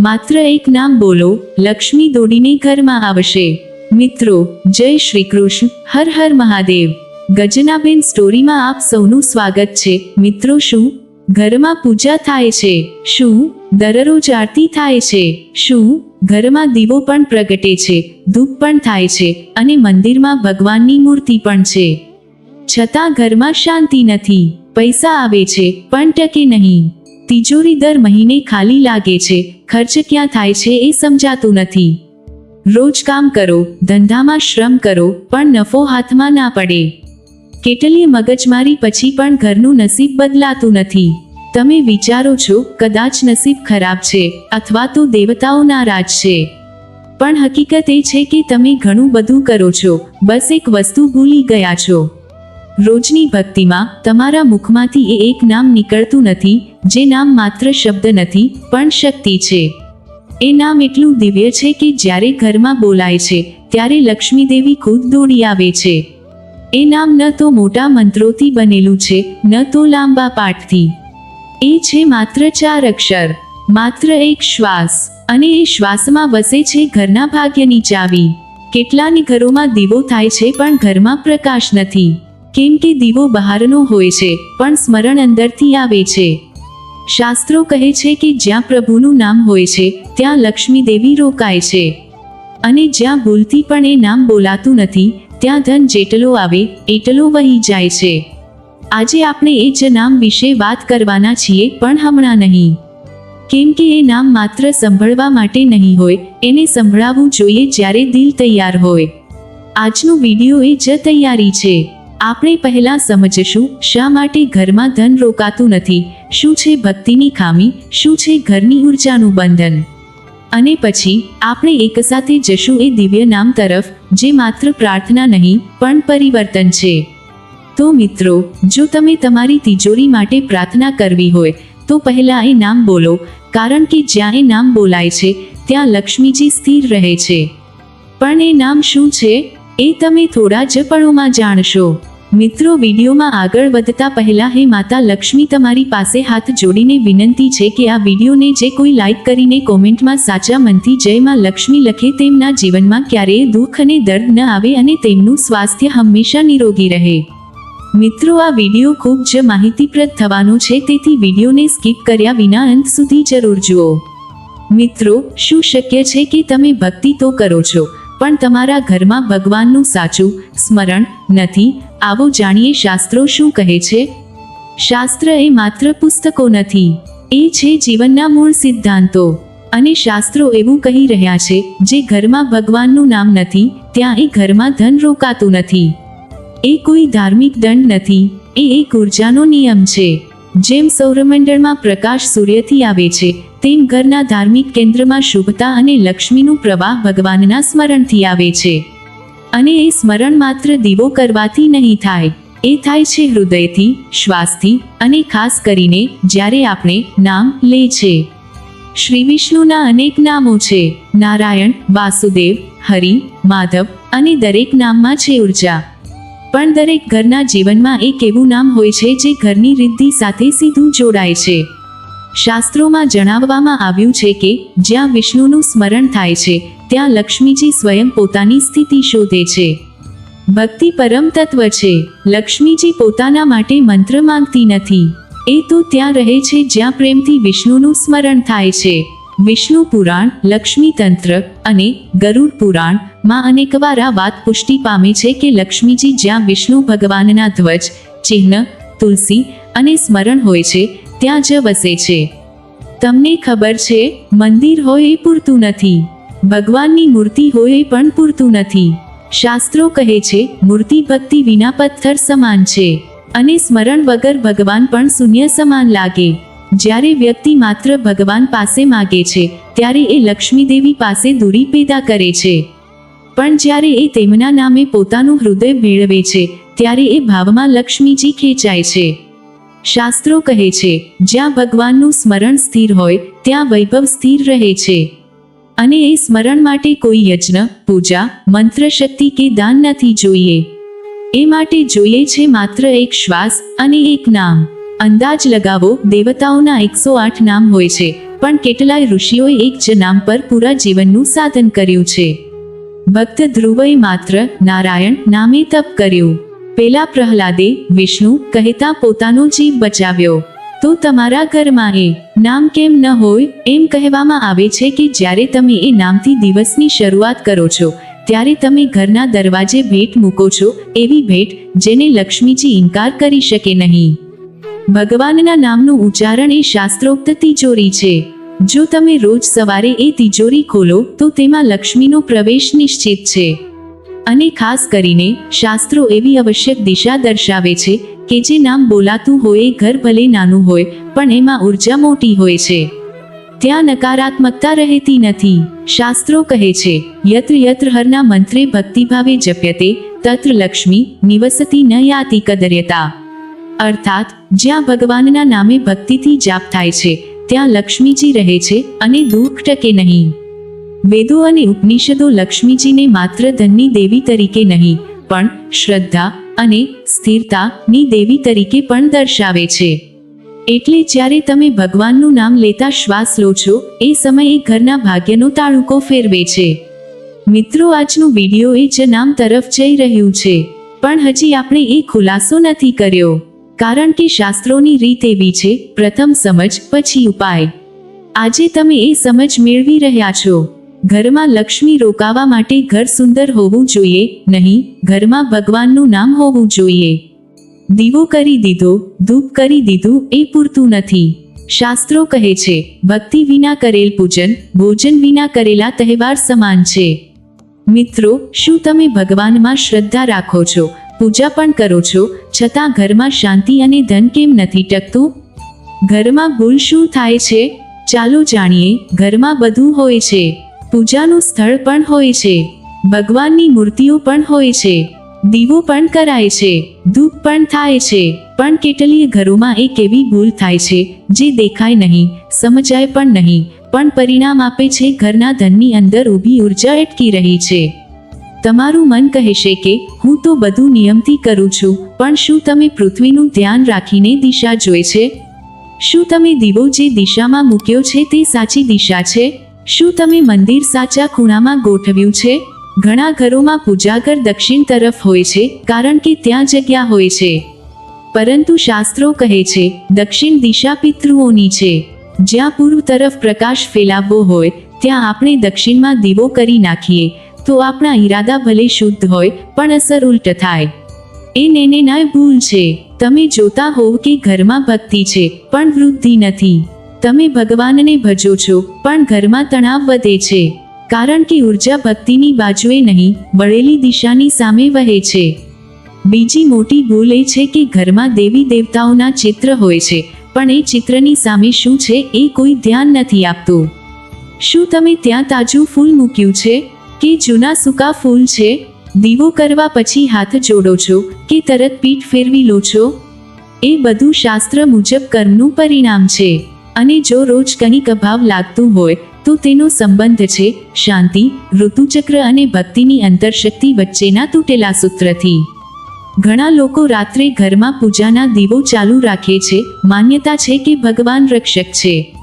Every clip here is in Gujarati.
માત્ર એક નામ બોલો, લક્ષ્મી દોડીને ઘરમાં આવશે. મિત્રો, જય શ્રી કૃષ્ણ, હર હર મહાદેવ. ગજનાબેન સ્ટોરીમાં આપ સૌનું સ્વાગત છે. મિત્રો, શું? ઘરમાં પૂજા થાય છે. શું? દરરોજ આરતી થાય છે. શું? ઘરમાં દીવો પણ પ્રગટે છે. ધૂપ પણ થાય છે. અને મંદિરમાં ભગવાનની મૂર્તિ પણ છે. છતાં ઘરમાં શાંતિ નથી. પૈસા આવે છે, પણ ટકે નહીં. તિજોરી દર મહિને ખાલી લાગે છે. ખર્ચ ક્યાં થાય છે એ સમજાતું નથી. રોજ કામ કરો, ધંધામાં શ્રમ કરો, પણ નફો હાથમાં ના પડે. કેટલીય મગજમારી પછી પણ ઘરનું નસીબ બદલાતું નથી. તમે વિચારો છો, કદાચ નસીબ ખરાબ છે, અથવા તો દેવતાઓ નારાજ છે. પણ હકીકત એ છે કે તમે ઘણું બધું કરો છો, બસ એક વસ્તુ ભૂલી ગયા છો. રોજની ભક્તિમાં તમારા મુખમાંથી એ એક નામ નીકળતું નથી જે નામ માત્ર શબ્દ નથી, પણ શક્તિ છે. એ નામ એટલું દિવ્ય છે કે જ્યારે ઘરમાં બોલાય છે, ત્યારે લક્ષ્મી દેવી ખુદ દોડી આવે છે. એ નામ ન તો મોટા મંત્રોથી બનેલું છે, ન તો લાંબા પાઠથી. એ છે માત્ર ચાર અક્ષર, માત્ર એક શ્વાસ, અને એ શ્વાસમાં વસે છે ઘરના ભાગ્યની ચાવી. કેટલાની ઘરોમાં દીવો થાય છે, પણ ઘરમાં પ્રકાશ નથી. કેમ કે દીવો બહારનો હોય છે, પણ સ્મરણ અંદરથી આવે છે. શાસ્ત્રો કહે છે કે જ્યાં પ્રભુનું નામ હોય છે, ત્યાં લક્ષ્મી દેવી રોકાય છે. અને જ્યાં ભૂલથી પણ એ નામ બોલાતું નથી, ત્યાં ધન જેટલો આવે, એટલો વહી જાય છે. આજે આપણે એ જ નામ વિશે વાત કરવાના છીએ, પણ હમણાં નહીં. કેમ કે એ નામ માત્ર સંભળવા માટે નહીં હોય, એને સંભળાવવું જોઈએ જ્યારે દિલ તૈયાર હોય. આજનો વીડિયો એ જ તૈયારી છે. આપણે પહેલા સમજીશું, શા માટે ઘરમાં ધન રોકાતું નથી? શું છે ભક્તિની ખામી? શું છે ઘરની ઉર્જાનું બંધન? અને પછી, આપણે એકસાથે જશું એ દિવ્ય નામ તરફ, જે માત્ર પ્રાર્થના નહીં, પણ પરિવર્તન છે. તો મિત્રો, જો તમે તમારી તિજોરી માટે પ્રાર્થના કરવી હોય, તો પહેલાં એ નામ બોલો, કારણ કે જ્યાં એ નામ બોલાય છે, ત્યાં લક્ષ્મીજી સ્થિર રહે છે. પણ એ નામ શું છે? એ તમે થોડા જ પળોમાં જાણશો. મિત્રો, વિડીયોમાં આગળ વધતા પહેલા હે માતા લક્ષ્મી તમારી પાસે હાથ જોડીને વિનંતી છે કે આ વિડીયોને જે કોઈ લાઇક કરીને કોમેન્ટમાં સાચા મનથી જય માં લક્ષ્મી લખે તેમના જીવનમાં ક્યારેય દુઃખ અને દર્દ ન આવે અને તેમનું સ્વાસ્થ્ય હંમેશા નિરોગી રહે. મિત્રો, આ વીડિયો ખૂબ જ માહિતીપ્રદ થવાનો છે, તેથી વિડીયોને સ્કીપ કર્યા વિના અંત સુધી જરૂર જુઓ. મિત્રો, શું શક્ય છે કે તમે ભક્તિ તો કરો છો પણ તમારા ઘરમાં ભગવાનનું સાચું સ્મરણ નથી, આવો જાણીએ શાસ્ત્રો શું કહે છે? શાસ્ત્ર એ માત્ર પુસ્તકો નથી, એ છે જીવનના મૂળ સિદ્ધાંતો. અને શાસ્ત્રો એવું કહી રહ્યા છે, જે ઘરમાં ભગવાનનું નામ નથી, ત્યાં એ ઘરમાં ધન રોકાતું નથી. એ કોઈ ધાર્મિક દંડ નથી, એ એક ઉર્જાનો નિયમ છે. જેમ સૌરમંડળમાં પ્રકાશ સૂર્યથી આવે છે તેમ ઘરના ધાર્મિક કેન્દ્રમાં શુભતા અને લક્ષ્મીનું પ્રવાહ ભગવાનના સ્મરણથી આવે છે. અને એ સ્મરણ માત્ર દીવો કરવાથી નહીં થાય. એ થાય છે હૃદયથી, શ્વાસથી અને ખાસ કરીને જ્યારે આપણે નામ લે છે. શ્રી વિષ્ણુના અનેક નામો છે. નારાયણ, વાસુદેવ, હરિ, માધવ અને દરેક નામમાં છે ઊર્જા. પણ દરેક ઘરના જીવનમાં એક એવું નામ હોય છે જે ઘરની રિદ્ધિ સાથે સીધું જોડાય છે. શાસ્ત્રોમાં જણાવવામાં આવ્યું છે કે, જ્યાં વિષ્ણુનું સ્મરણ થાય છે, ત્યાં લક્ષ્મીજી સ્વયં પોતાની સ્થિતિ શોધે છે. ભક્તિ પરમ તત્વ છે. લક્ષ્મીજી પોતાના માટે મંત્ર માંગતી નથી. એ તો ત્યાં રહે છે જ્યાં પ્રેમથી વિષ્ણુનું સ્મરણ થાય છે. વિષ્ણુ પુરાણ, લક્ષ્મી તંત્ર અને ગરુડ પુરાણમાં અનેકવાર વાત પુષ્ટિ પામે છે કે લક્ષ્મીજી જ્યાં વિષ્ણુ ભગવાનના ધ્વજ, ચિહ્ન, તુલસી અને સ્મરણ હોય છે ત્યાં જ વસે છે. તમને ખબર છે, મંદિર હોય એ પૂરતું નથી. ભગવાનની મૂર્તિ હોય એ પણ પૂરતું નથી. શાસ્ત્રો કહે છે, મૂર્તિ ભક્તિ વિના પથ્થર સમાન છે. અને સ્મરણ વગર ભગવાન પણ શૂન્ય સમાન લાગે. જ્યારે વ્યક્તિ માત્ર ભગવાન પાસે માગે છે, ત્યારે એ લક્ષ્મીદેવી પાસે દૂરી પેદા કરે છે. પણ જ્યારે એ તેમના નામે પોતાનું હૃદય મેળવે છે, ત્યારે એ ભાવમાં લક્ષ્મીજી ખેંચાય છે. શાસ્ત્રો કહે છે, જ્યાં ભગવાનનું સ્મરણ સ્થિર હોય, ત્યાં વૈભવ સ્થિર રહે છે. અને એ સ્મરણ માટે કોઈ યજ્ઞ, પૂજા મંત્ર શક્તિ કે દાન નથી જોઈએ. એ માટે જોઈએ છે માત્ર એક શ્વાસ અને એક નામ. અંદાજ લગાવો, દેવતાઓના એકસો આઠ નામ હોય છે, પણ કેટલાય ઋષિઓએ એક જ નામ પર પૂરા જીવનનું સાધન કર્યું છે. ભક્ત ધ્રુવએ માત્ર નારાયણ નામે તપ કર્યું. પેલા પ્રહલાદે વિષ્ણુ કહેતા પોતાનો જીવ બચાવ્યો. તો તમારા ઘરમાં એ નામ કેમ ન હોય? એમ કહેવામાં આવે છે કે જ્યારે તમે એ નામથી દિવસની શરૂઆત કરો છો, ત્યારે તમે ઘરના દરવાજે ભેટ મૂકો છો, એવી ભેટ જેને લક્ષ્મીજી ઇનકાર કરી શકે નહીં. ભગવાનના નામનું ઉચ્ચારણ એ શાસ્ત્રોક્ત તિજોરી છે. જો તમે રોજ સવારે એ તિજોરી ખોલો, તો તેમાં લક્ષ્મીનો પ્રવેશ નિશ્ચિત છે. અને ખાસ કરીને શાસ્ત્રો એવી આવશ્યક દિશા દર્શાવે છે કે જે નામ બોલાતું હોય ઘર ભલે નાનું હોય, પણ એમાં ઊર્જા મોટી હોય છે. ત્યાં નકારાત્મકતા રહેતી નથી. શાસ્ત્રો કહે છે, યત્ર યત્ર હરના મંત્રે ભક્તિભાવે જપ્યતે, તત્ર લક્ષ્મી નિવસતી ન યાતિ કદર્યતા. અર્થાત, જ્યાં ભગવાનના નામે ભક્તિથી જાપ થાય છે, ત્યાં લક્ષ્મીજી રહે છે અને દુઃખ ટકે નહીં. વેદો અને ઉપનિષદો લક્ષ્મીજીને માત્ર ધનની દેવી તરીકે નહીં, પણ શ્રદ્ધા અને સ્થિરતાની દેવી તરીકે પણ દર્શાવે છે. એટલે જ્યારે તમે ભગવાનનું નામ લેતા શ્વાસ લો છો, એ સમયે ઘરના ભાગ્યનો તાળુકો ફેરવે છે. મિત્રો, આજનું વીડિયો એ જ નામ તરફ જઈ રહ્યું છે. પણ હજી આપણે એ ખુલાસો નથી કર્યો. કારણ કે શાસ્ત્રોની રીત એવી છે, પ્રથમ સમજ, પછી ઉપાય. આજે તમે એ સમજ મેળવી રહ્યા છો. ઘરમાં લક્ષ્મી રોકાવા માટે ઘર સુંદર હોવું જોઈએ, નહીં, ઘરમાં ભગવાનનું નામ હોવું જોઈએ. દીવો કરી દીધો, ધૂપ કરી દીધું, એ પૂરતું નથી. શાસ્ત્રો કહે છે, ભક્તિ વિના કરેલ પૂજન, ભોજન વિના કરેલા તહેવાર સમાન છે. મિત્રો, શું તમે ભગવાનમાં શ્રદ્ધા રાખો છો? પૂજા પણ કરો છો, છતાં ઘરમાં શાંતિ અને ધન કેમ નથી ટકતું? ઘરમાં ભૂલ શું થાય છે? ચાલો જાણીએ, ઘરમાં બધું હોય છે. પૂજાનું સ્થળ પણ હોય છે. ભગવાનની મૂર્તિઓ પણ હોય છે. દીવો પણ કરાય છે. ધૂપ પણ થાય છે. પણ કેટલીય ઘરોમાં એક એવી ભૂલ થાય છે, જે દેખાય નહીં, સમજાય પણ નહીં, પણ પરિણામ આપે છે ઘરના ધનની અંદર ઊભી ઊર્જા અટકી રહી છે. તમારું મન કહેશે કે, હું તો બધું નિયમથી કરું છું, પણ શું તમે પૃથ્વીનું ધ્યાન રાખીને દિશા જોઈ છે? શું તમે દીવો જે દિશામાં મૂક્યો છે તે સાચી દિશા છે? શું તમે મંદિર સાચા ખૂણામાં ગોઠવ્યું છે? ઘણા ઘરોમાં પૂજાઘર દક્ષિણ તરફ હોય છે, કારણ કે ત્યાં જગ્યા હોય છે. પરંતુ શાસ્ત્રો કહે છે, દક્ષિણ દિશા પિતૃઓની છે. જ્યાં પૂર્વ તરફ પ્રકાશ ફેલાવવો હોય, ત્યાં આપણે દક્ષિણમાં દીવો કરી નાખીએ, તો આપણા ઈરાદા ભલે શુદ્ધ હોય, પણ અસર ઉલટ થાય. એ નેને નાય ભૂલ છે. તમે જોતા હોવ કે ઘરમાં ભક્તિ છે, પણ વૃદ્ધિ નથી. તમે ભગવાનને ભજો છો, પણ ઘરમાં તણાવ વધે છે. કારણ કે ઊર્જા ભક્તિની બાજુએ નહીં, વળેલી દિશાની સામે વહે છે. બીજી મોટી ભૂલ એ છે કે ઘરમાં દેવી દેવતાઓના ચિત્ર હોય છે, પણ એ ચિત્રની સામે શું છે એ કોઈ ધ્યાન નથી આપતું. શું તમે ત્યાં તાજું ફૂલ મૂક્યું છે? કે જૂના સૂકા ફૂલ છે? દીવો કરવા પછી હાથ જોડો છો કે તરત પીઠ ફેરવી લો છો? એ બધું શાસ્ત્ર મુજબ કર્મનું પરિણામ છે. અને જો રોજ કંઈક અભાવ લાગતું હોય, તો તેનો સંબંધ છે શાંતિ, ઋતુચક્ર અને ભક્તિની અંતરશક્તિ વચ્ચેના તૂટેલા સૂત્રથી. ઘણા લોકો રાત્રે ઘરમાં પૂજાના દીવો ચાલુ રાખે છે, માન્યતા છે કે ભગવાન રક્ષક છે.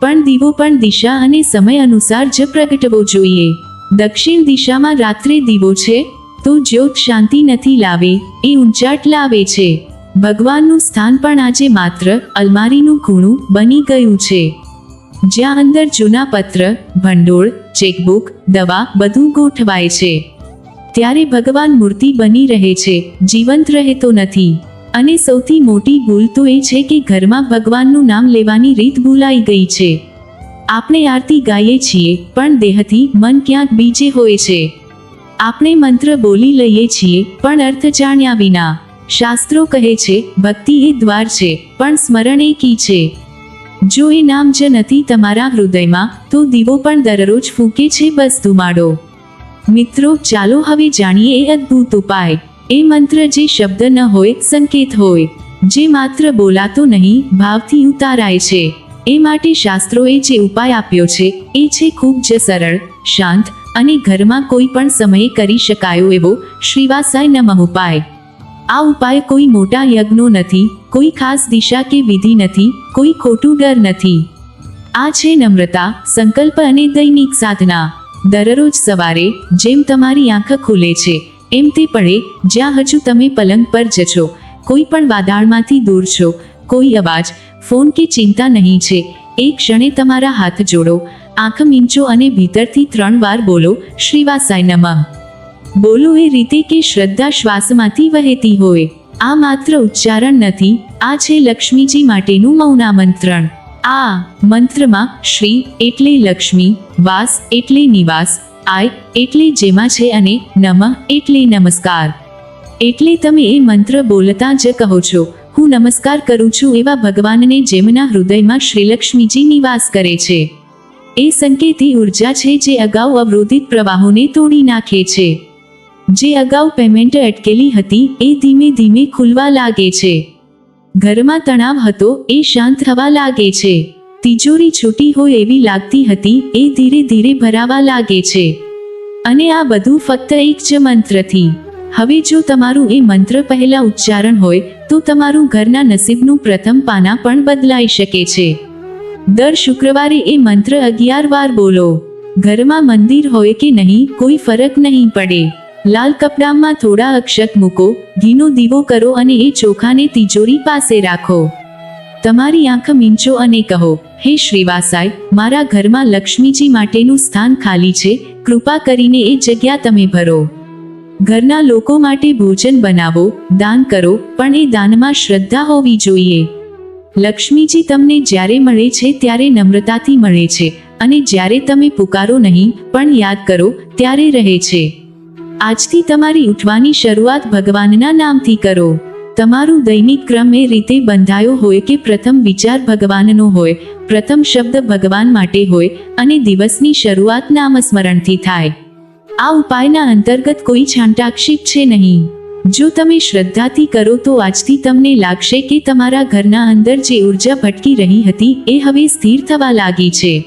પણ દીવો પણ દિશા અને સમય અનુસાર જ પ્રગટવો જોઈએ. દક્ષિણ દિશામાં રાત્રે દીવો છે, તો જ્યોત શાંતિ નથી લાવે, એ ઊંચાટ લાવે છે. ભગવાનનું સ્થાન પણ આજે માત્ર અલમારીનું ખૂણું બની ગયું છે. જ્યાં અંદર જૂના પત્ર, ભંડોળ, ચેકબુક, દવા બધું ગોઠવાય છે. ત્યારે ભગવાન મૂર્તિ બની રહે છે, જીવંત રહેતો નથી. અને સૌથી મોટી ભૂલ તો એ છે કે ઘરમાં ભગવાનનું નામ લેવાની રીત ભૂલાઈ ગઈ છે. આપણે આરતી ગાઈએ છીએ, પણ દેહથી મન ક્યાંક બીજે હોય છે. આપણે મંત્ર બોલી લઈએ છીએ, પણ અર્થ જાણ્યા વિના. શાસ્ત્રો કહે છે, ભક્તિ એ દ્વાર છે, પણ સ્મરણ એ કી છે. જો એ નામ જ નથી તમારા હૃદયમાં, તો દીવો પણ દરરોજ ફૂંકે છે, બસ ધુમાડો. મિત્રો, ચાલો હવે જાણીએ એ અદ્ભુત ઉપાય. એ મંત્ર જે શબ્દ ન હોય, સંકેત હોય. જે માત્ર બોલાતો નહીં, ભાવથી ઉતારાય છે. એ માટે શાસ્ત્રોએ જે ઉપાય આપ્યો છે, એ છે ખૂબ જ સરળ, શાંત અને ઘરમાં કોઈ પણ સમયે કરી શકાયો એવો શ્રીવાસાય નમઃ ઉપાય. આ ઉપાય કોઈ મોટા યજ્ઞો નથી, કોઈ ખાસ દિશા કે વિધિ નથી, કોઈ ખોટું ડર નથી. આ છે નમ્રતા, સંકલ્પ અને દૈનિક સાધના. દરરોજ સવારે, જેમ તમારી આંખ ખુલે છે, એમ તે પડે જ્યાં હજુ તમે પલંગ પર જશો, કોઈ પણ વાદાળમાંથી દૂર છો, કોઈ અવાજ, ફોન કે ચિંતા નહીં છે એક ક્ષણે તમારા હાથ જોડો, આંખ મીંચો અને ભીતરથી ત્રણ વાર બોલો શ્રીવાસાય નમઃ. બોલો એ રીતે કે શ્રદ્ધા શ્વાસમાંથી વહેતી હોય. આ માત્ર ઉચ્ચારણ નથી, આ છે લક્ષ્મીજી માટેનું મૌનામંત્રણ. આ મંત્રમાં શ્રી એટલે લક્ષ્મી, વાસ એટલે નિવાસ, આય એટલે જેમાં છે અને નમઃ એટલે નમસ્કાર. એટલે તમે એ મંત્ર બોલતા જ કહો છો, હું નમસ્કાર કરું છું એવા ભગવાનને જેમના હૃદયમાં શ્રીલક્ષ્મીજી નિવાસ કરે છે. એ સંકેતી ઊર્જા છે જે અગાઉ અવરોધિત પ્રવાહોને તોડી નાખે છે. જે અગાઉ પેમેન્ટ અટકેલી હતી, એ ધીમે ધીમે ખુલવા લાગે છે. ઘરમાં તણાવ હતો, એ શાંત થવા લાગે છે. તિજોરી છૂટી હોય એવી લાગતી હતી, એ ધીરે ધીરે ભરાવા લાગે છે. અને આ બધું ફક્ત એક જ મંત્રથી. હવે જો તમારું એ મંત્ર પહેલા ઉચ્ચારણ હોય, તો તમારું ઘરના નસીબનું પ્રથમ પાના પણ બદલાઈ શકે છે. દર શુક્રવારે એ મંત્ર અગિયાર વાર બોલો. ઘરમાં મંદિર હોય કે નહીં, કોઈ ફરક નહીં પડે. લાલ કપડામાં થોડા અક્ષત મૂકો ઘીનો દીવો કરો અને એ ચોખાને તિજોરી પાસે રાખો. તમારી આંખ મીંચો અને કહો, હે શ્રીવાસાય, મારા ઘરમાં લક્ષ્મીજી માટેનું સ્થાન ખાલી છે, કૃપા કરીને એ જગ્યા તમે ભરો. ઘરના લોકો માટે ભોજન બનાવો, દાન કરો, પણ એ દાનમાં શ્રદ્ધા હોવી જોઈએ. લક્ષ્મીજી તમને જ્યારે મળે છે ત્યારે નમ્રતાથી મળે છે, અને જ્યારે તમે પુકારો નહીં, પણ યાદ કરો, ત્યારે રહે છે. આજથી તમારી ઉઠવાની શરૂઆત ભગવાનના નામથી કરો. તમારું દૈનિક ક્રમ એ રીતે બંધાયો હોય કે પ્રથમ વિચાર ભગવાનનો હોય, પ્રથમ શબ્દ ભગવાન માટે હોય અને દિવસની શરૂઆત નામસ્મરણથી થાય. આ ઉપાયના અંતર્ગત કોઈ છાંટાક્ષેપ છે નહીં. જો તમે શ્રદ્ધાથી કરો તો આજથી તમને લાગશે કે તમારા ઘરના અંદર જે ઊર્જા ભટકી રહી હતી એ હવે સ્થિર થવા લાગી છે.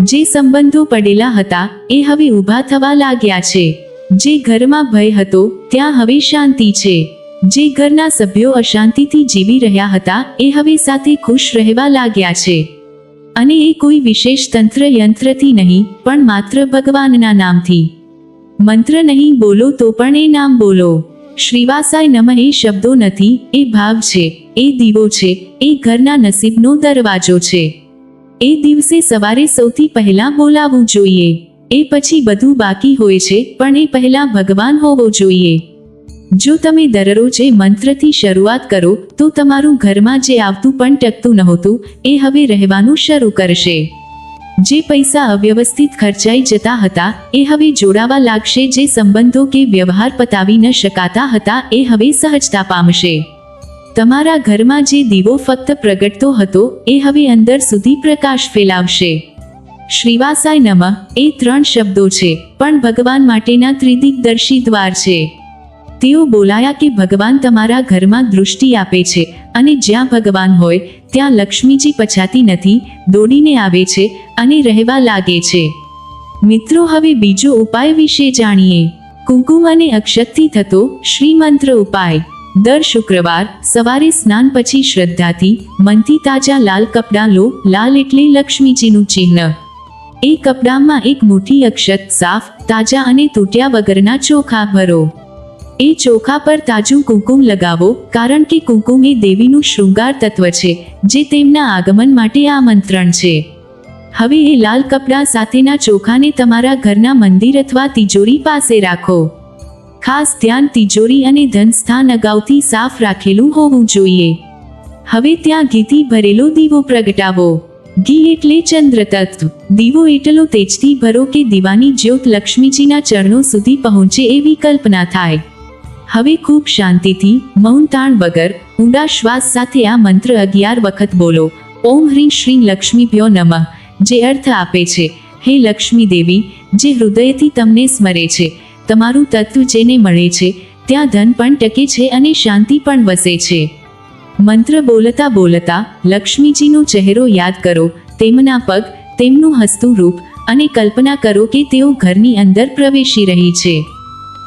જે સંબંધો પડેલા હતા એ હવે ઊભા થવા લાગ્યા છે. જે ઘરમાં ભય હતો, ત્યાં હવે શાંતિ છે. જે ઘરના સભ્યો અશાંતિથી જીવી રહ્યા હતા, એ હવે સાથે ખુશ રહેવા લાગ્યા છે. અને એ કોઈ વિશેષ તંત્ર યંત્રથી નહીં, પણ માત્ર ભગવાનના નામથી. મંત્ર નહીં બોલો તો પણ એ નામ બોલો. શ્રીવાસાય નમઃ એ શબ્દો નથી, એ ભાવ છે, એ દીવો છે, એ ઘરના નસીબનો દરવાજો છે. એ દિવસે સવારે સૌથી પહેલા બોલાવવું જોઈએ. એ પછી બધું બાકી હોય છે, પણ એ પહેલા ભગવાન હોવો જોઈએ. જો તમે દરરોજ મંત્રથી શરૂઆત કરો, તો તમારું ઘરમાં જે આવતું પણ ટકતું નહોતું, એ હવે રહેવાનું શરૂ કરશે. જે પૈસા અવ્યવસ્થિત ખર્ચાઈ જતા હતા, એ હવે જોડાવા લાગશે, જે સંબંધો કે વ્યવહાર પતાવી ન શકાતા હતા, એ હવે સહજતા પામશે. તમારા ઘરમાં જે દીવો ફક્ત પ્રગટતો હતો, એ હવે અંદર સુધી પ્રકાશ ફેલાવશે. શ્રીવાસાય નમઃ. એ ત્રણ શબ્દો છે, પણ ભગવાન માટેના ત્રિદિગ્દર્શી દ્વાર છે. તેઓ બોલાયા કે ભગવાન તમારા ઘરમાં દૃષ્ટિ આપે છે અને જ્યાં ભગવાન હોય, ત્યાં લક્ષ્મીજી પછાતી નથી, દોડીને આવે છે અને રહેવા લાગે છે. મિત્રો, હવે બીજો ઉપાય વિશે જાણીએ. કુંકુમ અને અક્ષતથી થતો શ્રીમંત્ર ઉપાય. દર શુક્રવાર સવારે સ્નાન પછી શ્રદ્ધાથી, મનથી તાજા લાલ કપડાં લો, લાલ એટલે લક્ષ્મીજીનું ચિહ્ન. એ કપડામાં એક મુઠ્ઠી અક્ષત સાફ, તાજા અને તૂટ્યા વગરના ચોખા ભરો. એ ચોખા પર તાજું કુંકુમ લગાવો, કારણ કે કુંકુમ એ દેવીનું શૃંગાર તત્વ છે, જે તેમના આગમન માટે આમંત્રણ છે. હવે એ લાલ કપડાં સાથેના ચોખાને તમારા ઘરના મંદિર અથવા તિજોરી પાસે રાખો. ખાસ ધ્યાન તિજોરી અને ધન સ્થાન અગાઉથી સાફ રાખેલું હોવું જોઈએ. હવે ત્યાં ઘીથી ભરેલો દીવો પ્રગટાવો. ઘી એટલે ચંદ્ર તત્વ. દીવો એટલો તેજથી ભરો કે દીવાની જ્યોત લક્ષ્મીજીના ચરણો સુધી પહોંચે એવી કલ્પના થાય. હવે ખૂબ શાંતિથી, મૌન તાણ વગર, ઊંડા શ્વાસ સાથે આ મંત્ર અગિયાર વખત બોલો. ઓમ હ્રીં શ્રી લક્ષ્મીભ્યો નમઃ. જે અર્થ આપે છે, હે લક્ષ્મી દેવી, જે હૃદયથી તમને સ્મરે છે, તમારું તત્વ જેને મળે છે, ત્યાં ધન પણ ટકે છે અને શાંતિ પણ વસે છે. મંત્ર બોલતા બોલતા લક્ષ્મીજીનો ચહેરો યાદ કરો, તેમના પગ, તેમનું હસતું રૂપ અને કલ્પના કરો કે તેઓ ઘરની અંદર પ્રવેશી રહી છે.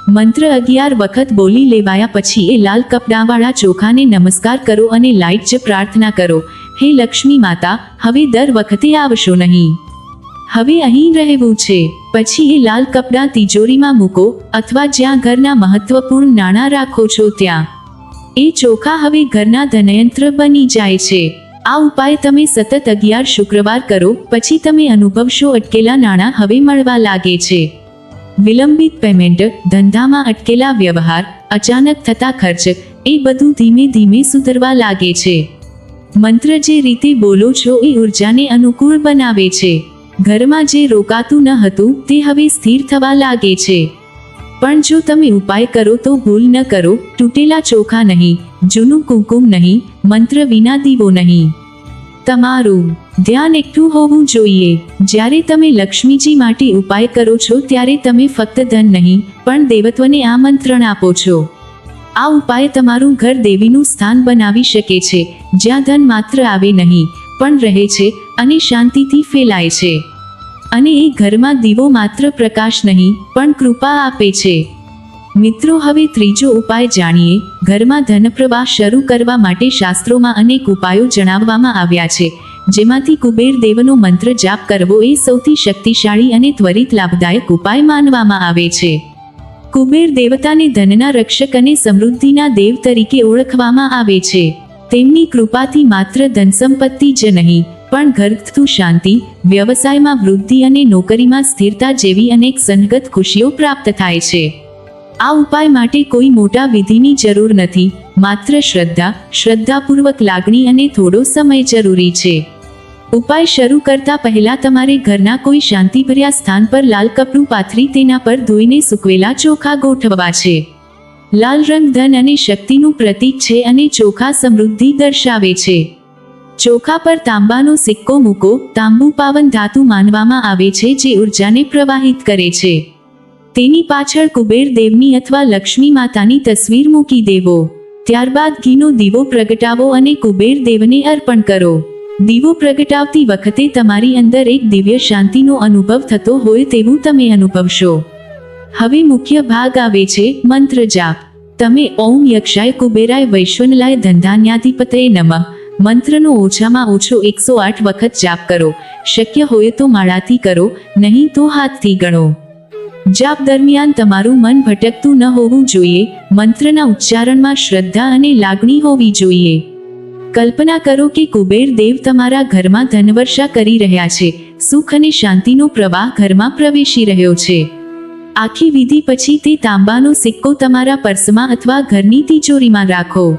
મંત્ર અગિયાર વખત બોલી લેવાયા પછી એ લાલ કપડાવાળા ચોખાને નમસ્કાર કરો અને લાઈટ જ પ્રાર્થના કરો, હે લક્ષ્મી માતા, હવે દર વખતે આવશો નહીં. હવે અહીં રહેવું છે. પછી એ લાલ કપડાં તિજોરીમાં મૂકો અથવા જ્યાં ઘરના મહત્વપૂર્ણ નાણાં રાખો છો ત્યાં. એ ચોખા હવે ઘરના ધનયંત્ર બની જાય છે. આ ઉપાય તમે સતત અગિયાર શુક્રવાર કરો, પછી તમે અનુભવશો અટકેલા નાણાં હવે મળવા લાગે છે. વિલંબિત પેમેન્ટ, ધંધામાં અટકેલા વ્યવહાર, અચાનક થતા ખર્ચ, એ બધું ધીમે ધીમે સુધરવા લાગે છે. મંત્ર જે રીતે બોલો છો એ ઉર્જાને અનુકૂળ બનાવે છે. ઘરમાં જે રોકાતું ન હતું તે હવે સ્થિર થવા લાગે છે. પણ જો તમે ઉપાય કરો તો ભૂલ ન કરો, તૂટેલા ચોખા નહીં, જૂનું કુમકુમ નહીં, મંત્ર વિના દીવો નહીં. તમારું ધ્યાન એકઠું હોવું જોઈએ. જ્યારે તમે લક્ષ્મીજી માટે ઉપાય કરો છો ત્યારે તમે ફક્ત ધન નહીં, પણ દેવત્વને આમંત્રણ આપો છો. આ ઉપાય તમારું ઘર દેવીનું સ્થાન બનાવી શકે છે, જ્યાં ધન માત્ર આવે નહીં, પણ રહે છે અને શાંતિથી ફેલાય છે. અને એ ઘરમાં દીવો માત્ર પ્રકાશ નહીં, પણ કૃપા આપે છે. મિત્રો, હવે ત્રીજો ઉપાય જાણીએ. ઘરમાં ધનપ્રવાહ શરૂ કરવા માટે શાસ્ત્રોમાં અનેક ઉપાયો જણાવવામાં આવ્યા છે. જેમાંથી કુબેર દેવનો મંત્ર જાપ કરવો એ સૌથી શક્તિશાળી અને ત્વરિત લાભદાયક ઉપાય માનવામાં આવે છે. કુબેર દેવતાને ધનના રક્ષક અને સમૃદ્ધિના દેવ તરીકે ઓળખવામાં આવે છે. તેમની કૃપાથી માત્ર ધન સંપત્તિ જ નહીં પણ ઘરગથ્થુ શાંતિ, વ્યવસાયમાં વૃદ્ધિ અને નોકરીમાં સ્થિરતા જેવી અનેક સંગત ખુશીઓ પ્રાપ્ત થાય છે. આ ઉપાય માટે કોઈ મોટા વિધિની જરૂર નથી, માત્ર શ્રદ્ધા, શ્રદ્ધાપૂર્વક લાગણી અને થોડો સમય જરૂરી છે. ઉપાય શરૂ કરતા પહેલા તમારે ઘરના કોઈ શાંતિભર્યા સ્થાન પર લાલ કપડું પાથરી તેના પર ધોઈને સૂકવેલા ચોખા ગોઠવવા છે. લાલ રંગ ધન અને શક્તિનું પ્રતીક છે અને ચોખા સમૃદ્ધિ દર્શાવે છે. ચોખા પર તાંબાનો સિક્કો મૂકો. તાંબુ પાવન ધાતુ માનવામાં આવે છે જે ઉર્જાને પ્રવાહિત કરે છે. તેની પાછળ કુબેર દેવની અથવા લક્ષ્મી માતાની તસવીર મૂકી દેવો. ત્યારબાદ ઘીનો દીવો પ્રગટાવો અને કુબેર દેવને અર્પણ કરો. દીવો પ્રગટાવતી વખતે તમારી અંદર એક દિવ્ય શાંતિનો અનુભવ થતો હોય તેવું તમે અનુભવશો. હવે મુખ્ય ભાગ આવે છે મંત્ર જાપ. તમે ઓમ યક્ષાય કુબેરાય વૈશ્વનલાય ધંધાન્યાધિપતય નમઃ. મંત્રનો ઓછામાં ઓછો એકસો આઠ વખત જાપ કરો. શક્ય હોય તો માળાથી કરો, નહીં તો હાથથી ગણો. જાપ દરમિયાન તમારું મન ભટકતું ન હોવું જોઈએ. મંત્રના ઉચ્ચારણમાં શ્રદ્ધા અને લાગણી હોવી જોઈએ. કલ્પના કરો કે કુબેર દેવ તમારા ઘરમાં ધનવર્ષા કરી રહ્યા છે. સુખ અને શાંતિનો પ્રવાહ ઘરમાં પ્રવેશી રહ્યો છે. આખી વિધિ પછી તે તાંબાનો સિક્કો તમારા પર્સમાં અથવા ઘરની તિજોરીમાં રાખો.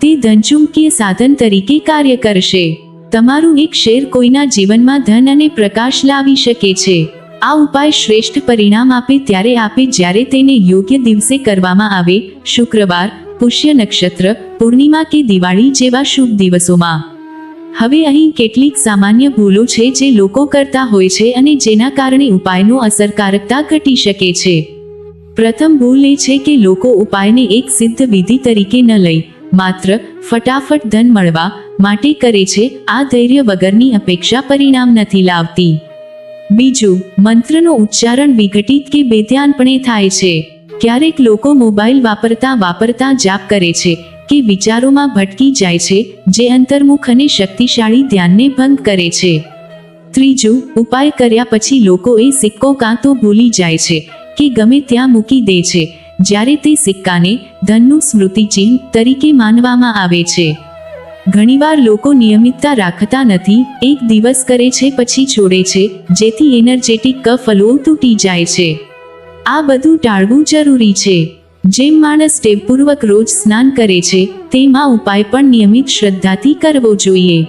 તે ધનચુંબકીય સાધન તરીકે કાર્ય કરશે. તમારું એક શેર કોઈના જીવનમાં ધન અને પ્રકાશ લાવી શકે છે. આ ઉપાય શ્રેષ્ઠ પરિણામ આપે ત્યારે આપે જ્યારે તેને યોગ્ય દિવસે કરવામાં આવે, શુક્રવાર, પુષ્ય નક્ષત્ર, પૂર્ણિમા કે દિવાળી જેવા શુભ દિવસોમાં. હવે અહીં કેટલીક સામાન્ય ભૂલો છે જે લોકો કરતા હોય છે અને જેના કારણે ઉપાયનો અસરકારકતા ઘટી શકે છે. પ્રથમ ભૂલ એ છે કે લોકો ઉપાયને એક સિદ્ધ વિધિ તરીકે ન લઈ માત્ર ફટાફટ ધન મળવા માટે કરે છે, આ ધૈર્ય વગરની અપેક્ષા પરિણામ નથી લાવતી. બીજું, મંત્રનો ઉચ્ચારણ વિઘટિત કે બેધ્યાનપણે થાય છે. ક્યારેક લોકો મોબાઈલ વાપરતા વાપરતા જાપ કરે છે કે વિચારોમાં ભટકી જાય છે, જે અંતર્મુખ અને શક્તિશાળી ધ્યાનને ભંગ કરે છે. ત્રીજું, ઉપાય કર્યા પછી લોકો એ સિક્કો કાં તો ભૂલી જાય છે કે ગમે ત્યાં મૂકી દે છે. જ્યારે તે સિક્કાને ધનનું સ્મૃતિચિહ્ન તરીકે માનવામાં આવે છે. ઘણીવાર લોકો નિયમિતતા રાખતા નથી, એક દિવસ કરે છે, પછી છોડે છે, જેથી એનર્જેટિક કફ કફલો તૂટી જાય છે. આ બધું ટાળવું જરૂરી છે. જેમ માણસ ટેવપૂર્વક રોજ સ્નાન કરે છે, તેમાં ઉપાય પણ નિયમિત શ્રદ્ધાથી કરવો જોઈએ.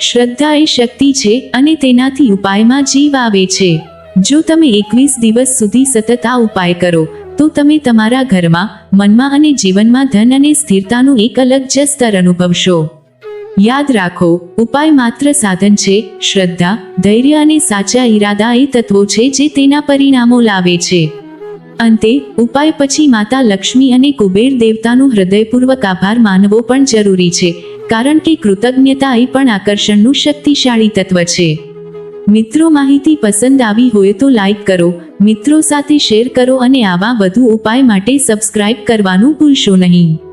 શ્રદ્ધા એ શક્તિ છે અને તેનાથી ઉપાયમાં જીવ આવે છે. જો તમે એકવીસ દિવસ સુધી સતત આ ઉપાય કરો તો તમે તમારા ઘરમાં, મનમાં અને જીવનમાં ધન અને સ્થિરતાનું એક અલગ જ સ્તર અનુભવશો. યાદ રાખો, ઉપાય માત્ર સાધન છે, શ્રદ્ધા, ધૈર્ય અને સાચા ઈરાદા એ તત્વો છે જે તેના પરિણામો લાવે છે. અંતે, ઉપાય પછી માતા લક્ષ્મી અને કુબેર દેવતાનું હૃદયપૂર્વક આભાર માનવો પણ જરૂરી છે, કારણ કે કૃતજ્ઞતા એ પણ આકર્ષણનું શક્તિશાળી તત્વ છે. મિત્રો માહિતી પસંદ આવી હોય તો લાઈક કરો, મિત્રો સાથે શેર કરો અને આવા વધુ ઉપાય માટે સબસ્ક્રાઇબ કરવાનું ભૂલશો નહીં.